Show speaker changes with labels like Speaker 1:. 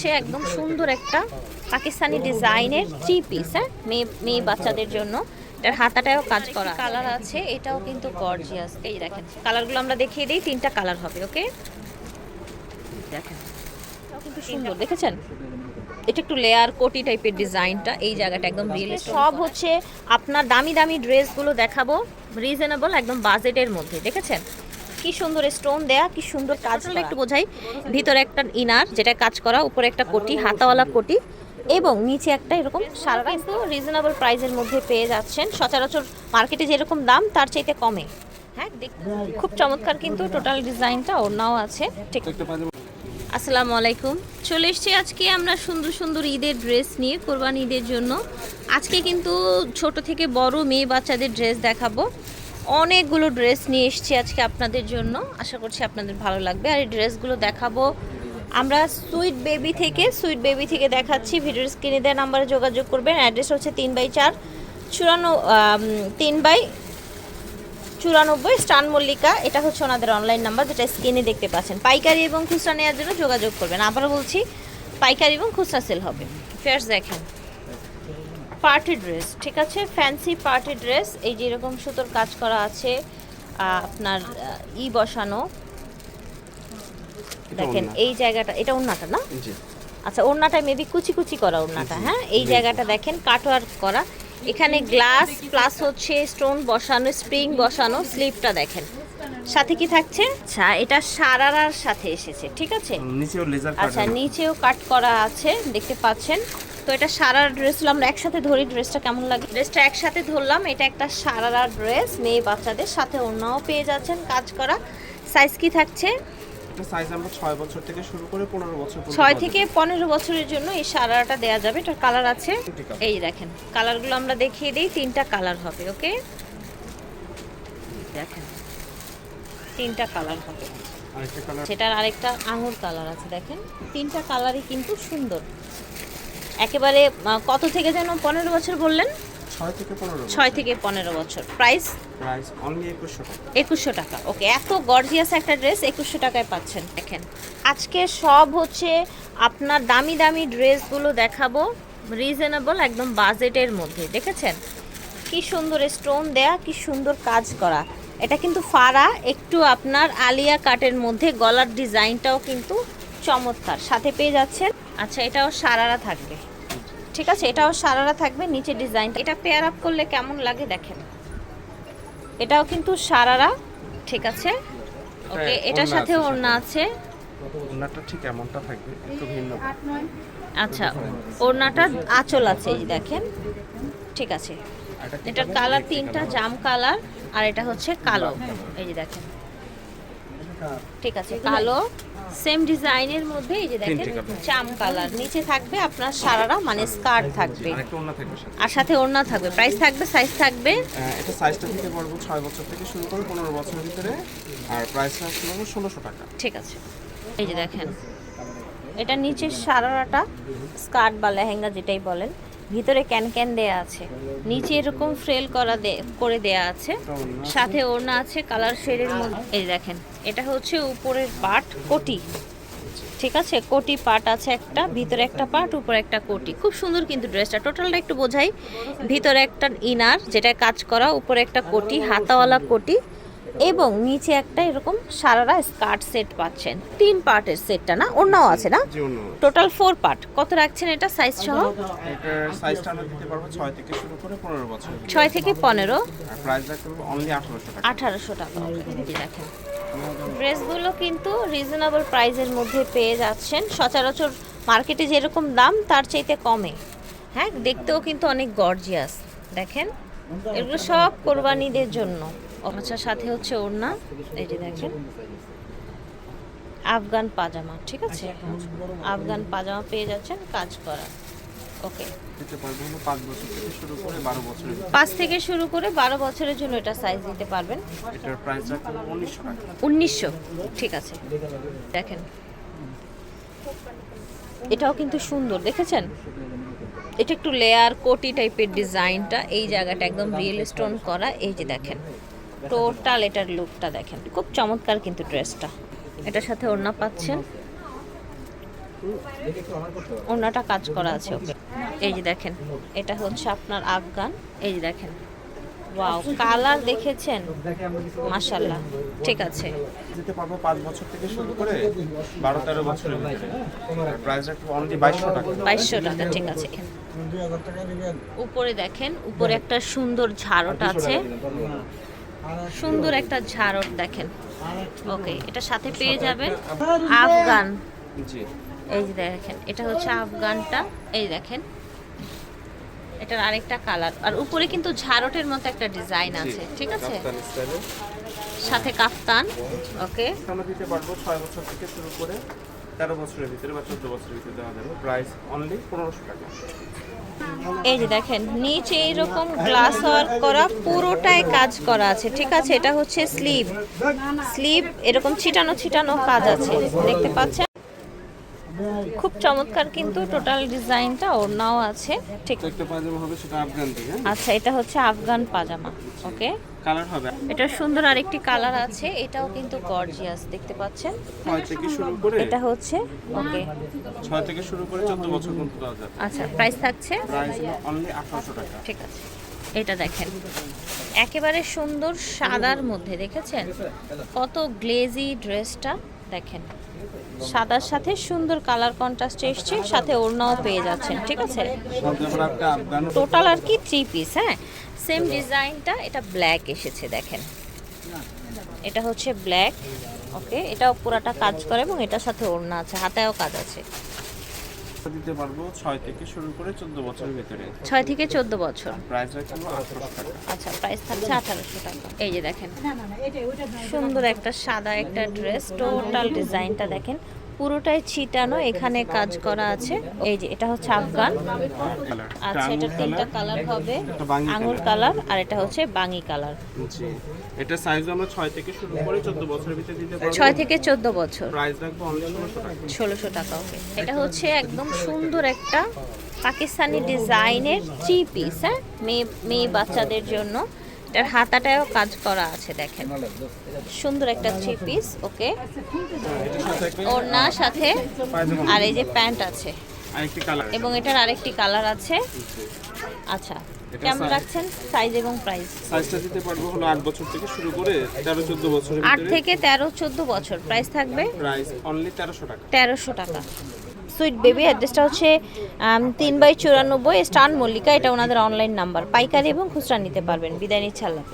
Speaker 1: হচ্ছে একদম সুন্দর একটা পাকিস্তানি ডিজাইনের থ্রি পিস হ্যাঁ? মেয়ে মেয়ে বাচ্চাদের জন্য। এটার হাতাটাও কাজ করা কালার আছে এটাও কিন্তু গর্জিয়াস এই দেখেন কালারগুলো আমরা দেখিয়ে দিই তিনটা কালার হবে ওকে দেখেন কিন্তু সুন্দর দেখেছেন? এটা একটু লেয়ার কোটি টাইপের ডিজাইনটা এই জায়গাটা একদম রিয়েল সব হচ্ছে আপনার দামি দামি ড্রেসগুলো দেখাবো রিজনেবল একদম বাজেটের মধ্যে দেখেছেন? কি সুন্দর স্টোন দেয়া কি সুন্দর কাজ একটু বোঝাই। ভিতরে একটা ইনার যেটা কাজ করা উপরে একটা কোটি হাতাওয়ালা কোটি এবং নিচে একটা এরকম সারা কিন্তু রিজনেবল প্রাইসের মধ্যে পেয়ে যাচ্ছেন। সচরাচর মার্কেটে যেরকম দাম তার চাইতে কমে। হ্যাঁ খুব চমৎকার কিন্তু টোটাল ডিজাইনটা ওড়নাও আছে। ঠিক। আসসালামু আলাইকুম। চলে এসেছি আজকে আমরা সুন্দর সুন্দর ঈদের ড্রেস নিয়ে কোরবানি ঈদের জন্য। আজকে কিন্তু ছোট থেকে বড় মেয়ে বাচ্চাদের ড্রেস দেখাবো। অনেকগুলো ড্রেস নিয়ে এসেছি আজকে আপনাদের জন্য। আশা করছি আপনাদের ভালো লাগবে। আর এই ড্রেসগুলো দেখাবো। আমরা সুইট বেবি থেকে, সুইট বেবি থেকে দেখাচ্ছি। ভিডিওর স্ক্রিনে দেওয়া নাম্বারে যোগাযোগ করবেন। অ্যাড্রেস হচ্ছে তিন বাই চার চুরানো তিন বাই চুরানব্বই স্টান মল্লিকা। এটা হচ্ছে ওনাদের অনলাইন নাম্বার যেটা স্ক্রিনে দেখতে পাচ্ছেন। পাইকারি এবং খুচরা নেওয়ার জন্য যোগাযোগ করবেন। আবারও বলছি, পাইকারি এবং খুচরা সেল হবে। ফেয়ার্স দেখেন। পার্টি ড্রেস ঠিক আছে? ফ্যান্সি পার্টি ড্রেস এই যে এরকম সুতোর কাজ করা আছে আপনার ই বসানো। দেখেন এই জায়গাটা এটা ওন্নাটা না? আচ্ছা ওড়নাটা মেবি কুচি কুচি করা ওড়নাটা হ্যাঁ? এই জায়গাটা দেখেন কাটওয়ার্ক করা। এখানে গ্লাস প্লাস হচ্ছে স্টোন বসানো স্প্রিং বসানো স্লিপটা দেখেন। সাথে কি থাকছে? আচ্ছা এটা সারারার সাথে এসেছে ঠিক আছে?
Speaker 2: নিচেও লেজার
Speaker 1: আচ্ছা নিচেও কাট করা আছে দেখতে পাচ্ছেন। তো এটা সারার ড্রেসগুলো আমরা একসাথে ধরি ড্রেসটা কেমন লাগে? ড্রেসটা একসাথে ধরলাম এটা একটা সারারার ড্রেস মেয়ে বাচ্চাদের সাথে ওড়নাও পেয়ে যাচ্ছেন কাজ করা। সাইজ কি থাকছে?
Speaker 2: সাইজ আমরা 6 বছর থেকে শুরু করে 15 বছর পর্যন্ত
Speaker 1: ছয় থেকে
Speaker 2: যাবে।
Speaker 1: পনেরো বছরের জন্য এই সারাটা দেয়া যাবে এটার কালার আছে। এই দেখেন কালারগুলো আমরা দেখিয়ে দিই তিনটা কালার হবে ওকে দেখেন তিনটা কালার হবে। সেটার আরেকটা আঙুর কালার আছে দেখেন। তিনটা কালারই কিন্তু সুন্দর। একেবারে কত থেকে যেন পনেরো বছর বললেন?
Speaker 2: 6 থেকে 15 বছর।
Speaker 1: ছয় থেকে পনেরো বছর। প্রাইস
Speaker 2: প্রাইস অনলি 2100 টাকা।
Speaker 1: একুশশো টাকা। ওকে এত গর্জিয়াস একটা ড্রেস একুশশো টাকায় পাচ্ছেন। দেখেন আজকে সব হচ্ছে আপনার দামি দামি ড্রেসগুলো দেখাবো রিজনেবল একদম বাজেটের মধ্যে। দেখেছেন? কি সুন্দর স্টোন দেয়া কি সুন্দর কাজ করা। এটা কিন্তু ফাড়া একটু আপনার আলিয়া কাটের মধ্যে গলার ডিজাইনটাও কিন্তু চমৎকার। সাথে পেয়ে যাচ্ছেন আচ্ছা এটাও সারারা থাকবে। ঠিক আছে এটাও সারারা থাকবে নিচে ডিজাইন। এটা পেয়ার আপ করলে কেমন লাগে দেখেন? এটাও কিন্তু সারারা ঠিক আছে? ওকে এটার
Speaker 2: ওড়না
Speaker 1: সাথে ওড়না আছে।
Speaker 2: ওনাটা ঠিক এমনটা থাকবে একটু ভিন্ন।
Speaker 1: আচ্ছা ওড়নাটা আঁচল আছে এই দেখেন। ঠিক আছে এটার কালার তিনটা জাম কালার আর এটা হচ্ছে কালো। এই যে দেখেন। ঠিক আছে কালো। সেম ডিজাইনের মধ্যে এই যে দেখেন। জাম কালার। নিচে থাকবে আপনার সারারা মানে স্কার্ট থাকবে। আর সাথে ওড়না থাকবে। প্রাইস থাকবে সাইজ থাকবে।
Speaker 2: আহ, এটা সাইজটা থেকে পড়ব 6 বছর থেকে শুরু করে 15 বছরের ভিতরে। আর প্রাইসটা আসলে 1600 টাকা।
Speaker 1: ঠিক আছে। এই যে দেখেন এটা নিচের সারারাটা স্কার্ট বা লেহেঙ্গা যেটাই বলেন। ভিতরে ক্যান ক্যান দেয়া আছে। নিচে এরকম ফ্রেল করা করে দেয়া আছে। সাথে ওড়না আছে, কালার শেডের মধ্যে, এই দেখেন, এটা হচ্ছে উপরের পাট, কোটি। ঠিক আছে? কোটি পাট আছে একটা, ভিতরে একটা পাট, উপরে একটা কোটি। খুব সুন্দর কিন্তু ড্রেসটা। টোটালটা একটু বোঝাই। ভিতরে একটা ইনার যেটা কাজ করা, উপরে একটা কোটি, হাতাওয়ালা কোটি। এবং নিচে একটা এরকম সারারা স্কার্ট সেট পাচ্ছেন। তিন পার্টের সেটটা না? অন্যও আছে না? টোটাল ফোর পার্ট কত রাখছেন এটা? সাইজ সহ?
Speaker 2: এটার সাইজটা আমরা দিতে পারব 6 থেকে শুরু করে 15 বছর।
Speaker 1: ছয় থেকে পনেরো?
Speaker 2: আর প্রাইস রাখতে অনলি 1800 টাকা।
Speaker 1: আঠারোশো টাকা। এই যে দেখেন। ড্রেসগুলো কিন্তু রিজনেবল প্রাইসের মধ্যে পেয়ে যাচ্ছেন। সচরাচর মার্কেটে যেরকম দাম তার চাইতে কমে। হ্যাঁ? দেখতেও কিন্তু অনেক গর্জিয়াস দেখেন? এগুলো সব কোরবানিদের জন্য। আচ্ছা সাথে হচ্ছে ওড়না এই যে দেখেন। আফগান পাজামা ঠিক আছে? আফগান পাজামা পেয়ে যাচ্ছেন কাজ করা। ওকে।
Speaker 2: দিতে পারব হলো 5 বছর থেকে শুরু করে 12 বছরের ভিতরে।
Speaker 1: পাঁচ থেকে শুরু করে বারো বছরের জন্য এটা সাইজ দিতে পারবেন।
Speaker 2: এটার প্রাইস রাখতে পারব 1900
Speaker 1: উনিশশো ঠিক আছে। দেখেন। এটাও কিন্তু সুন্দর দেখেছেন? এটা একটু লেয়ার কোটি টাইপের ডিজাইনটা এই জায়গাটা একদম রিয়েল স্টোন করা এই যে দেখেন। টোটাল এটার লুকটা দেখেন। খুব চমৎকার কিন্তু ড্রেসটা এটার সাথে ওড়না পাচ্ছেন। ওড়নাটা কাজ করা আছে ওকে। এই যে দেখেন এটা হচ্ছে আপনার আফগান। এই যে দেখেন ওয়াও কালার দেখেছেন? মাশাল্লাহ ঠিক আছে।
Speaker 2: দিতে পারব পাঁচ বছর থেকে শুরু করে বারো তেরো বছরের ভিতরে। প্রাইস রাখব অনলি বাইশশো টাকা।
Speaker 1: বাইশশো টাকা ঠিক আছে। উপরে দেখেন উপরে একটা সুন্দর ঝাড়ট আছে। সুন্দর একটা ঝাড়ট দেখেন। ওকে এটা সাথে পেয়ে যাবেন আফগান। এই যে দেখেন এটা হচ্ছে আফগানটা। এই দেখেন এটার আরেকটা কালার। আর উপরে কিন্তু ঝাড়টের মতো একটা ডিজাইন আছে ঠিক আছে? সাথে কাফতান ওকে।
Speaker 2: আমরা দিতে পারব ছয় বছর থেকে শুরু করে তেরো বছরের ভিতরে বা চোদ্দ বছরের ভিতরে দেওয়া যাবে। প্রাইস অনলি পনেরোশো টাকা।
Speaker 1: এই যে দেখেন, নিচে এইরকম গ্লাস ওয়ার্ক করা, পুরোটাই কাজ করা আছে, ঠিক আছে? এটা হচ্ছে স্লিভ স্লিভ এরকম ছিটানো ছিটানো কাজ আছে, দেখতে পাচ্ছেন? খুব চমৎকার কিন্তু টোটাল ডিজাইনটা ওড়নাও আছে ঠিক।
Speaker 2: একটা পায়জামা হবে সেটা আফগান থেকে
Speaker 1: আচ্ছা এটা হচ্ছে আফগান পাজামা ওকে?
Speaker 2: কালার হবে।
Speaker 1: এটা সুন্দর আরেকটি কালার আছে এটাও কিন্তু গর্জিয়াস দেখতে পাচ্ছেন?
Speaker 2: থেকে শুরু করে
Speaker 1: এটা হচ্ছে ওকে।
Speaker 2: ছয় থেকে শুরু করে চোদ্দ বছর পর্যন্ত দেওয়া যাবে।
Speaker 1: আচ্ছা প্রাইস থাকছে?
Speaker 2: প্রাইস অনলি আঠারোশো টাকা।
Speaker 1: ঠিক আছে এটা দেখেন। একেবারে সুন্দর সাদার মধ্যে দেখেছেন? কত গ্লেজি ড্রেসটা। দেখেন। সাদার সাথে সুন্দর কালার কন্ট্রাস্ট এসছে, সাথে ওড়নাও পেয়ে যাচ্ছেন, ঠিক আছে? টোটাল আর কি থ্রি পিস হ্যাঁ? সেম ডিজাইনটা, এটা ব্ল্যাক এসেছে, দেখেন। এটা হচ্ছে ব্ল্যাক ওকে এটাও পুরাটা কাজ করে এবং এটার সাথে ওড়না আছে হাতেও কাজ আছে।
Speaker 2: দিতে পারব ছয় থেকে শুরু করে চোদ্দ বছরের ভিতরে।
Speaker 1: ছয় থেকে চোদ্দ বছর।
Speaker 2: প্রাইস রাখব আঠারোশো টাকা।
Speaker 1: আচ্ছা প্রাইস থাকছে আঠারোশো টাকা। এই যে দেখেন সুন্দর একটা সাদা একটা ড্রেস টোটাল ডিজাইনটা দেখেন। পুরোটাই ছিটানো এখানে কাজ করা আছে। এই যে এটা হচ্ছে আফগান। আচ্ছা এটা তিনটা কালার হবে আঙুর কালার আর এটা হচ্ছে বাঙি কালার
Speaker 2: এটা সাইজ আমরা ছয় থেকে শুরু করে চোদ্দ বছরের ভিতরে দিতে পারব।
Speaker 1: ছয় থেকে চোদ্দ বছর।
Speaker 2: প্রাইস রাখব অনলি ষোলোশো টাকা।
Speaker 1: ষোলোশো টাকা ওকে এটা হচ্ছে একদম সুন্দর একটা পাকিস্তানি ডিজাইনের থ্রি পিস হ্যাঁ? মেয়ে মেয়ে বাচ্চাদের জন্য। এটার হাতাটায়ও কাজ করা আছে দেখেন। সুন্দর একটা থ্রি পিস ওকে।
Speaker 2: একটা
Speaker 1: ওড়না সাথে আর এই যে প্যান্ট আছে। এবং এটার আরেকটি কালার আছে। আচ্ছা কেমন রাখছেন? সাইজ এবং প্রাইস
Speaker 2: সাইজটা দিতে পারব হলো আট বছর থেকে শুরু করে তেরো চোদ্দ বছরের
Speaker 1: আট
Speaker 2: ভিতরে।
Speaker 1: থেকে তেরো চোদ্দ বছর। প্রাইস থাকবে?
Speaker 2: প্রাইস অনলি তেরোশো টাকা।
Speaker 1: তেরোশো টাকা। সুইট বেবি, অ্যাড্রেসটা হচ্ছে তিন বাই চুরানব্বই স্টান মল্লিকা, এটা ওনাদের অনলাইন নাম্বার পাইকারি এবং খুচরা নিতে পারবেন। বিদায় নিচ্ছে, আল্লাহ